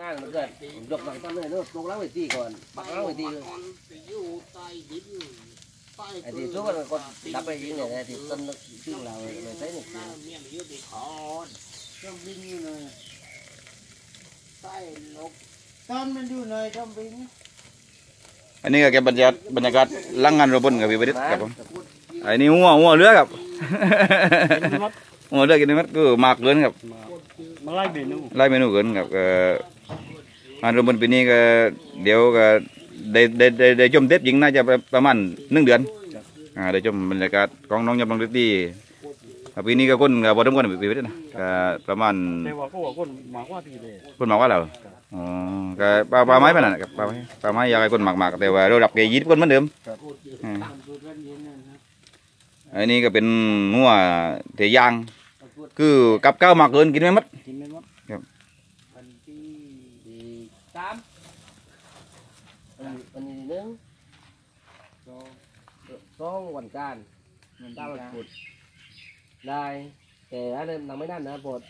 งานมันเกิดยกหลังต้นเลยเนาะลงล้างไว้ตีก่อนปักล้างไว้ตีมันอยู่ใต้ดินใต้ไอ้ที่ทุกคนก็ดับไปยิงเนี่ยไอ้ที่ต้นชื่อเราเลยใช้เนี่ยหน้าเมียนอยู่ที่คอนต้องบินอยู่เลยใต้นกตอนมันอยู่เลยต้องบินอันนี้ก็แกบรรยากาศบรรยากาศหลังงานโรบนกับพี่ประดิษฐ์ครับผมอันนี้หัวหัวเรือครับหัวเรือกินได้หมัดก็มากเกินครับมาไล่เบนูไล่เมนูเกินครับ ก็งานโรบนปีนี้ก็เดี๋ยวก็ได้ได้ได้ได้ชมเด็ดยิงน่าจะประมาณหนึ่งเดือนอ่าได้ชมบรรยากาศของน้องยำลังฤดีอ่าปีนี้ก็คนก็บ่ทำกันปีประดิษฐ์นะก็ประมาณแต่ว่าก็ว่าคนมากกว่าทีเลยคนหมากว่าเราอ๋อก็ปลาปลาไม้ไปนั่นน่ะครับปลาไม้ปลาไม้อยากให้คนหมากหมากแต่ว่าเราดับเกยยีดคนเหมือนเดิมอืมตามสูตรวันเย็นนะครับอันนี้ก็เป็นงัวเทยาง คือกับข้าวหมากเกินกินไม่หมดกินไม่หมด วันที่ที่สามอันนี้หนึ่งสองสองวันการมันดาดาววพุธได้แต่อันนั้นยังไม่นั่นนะปวด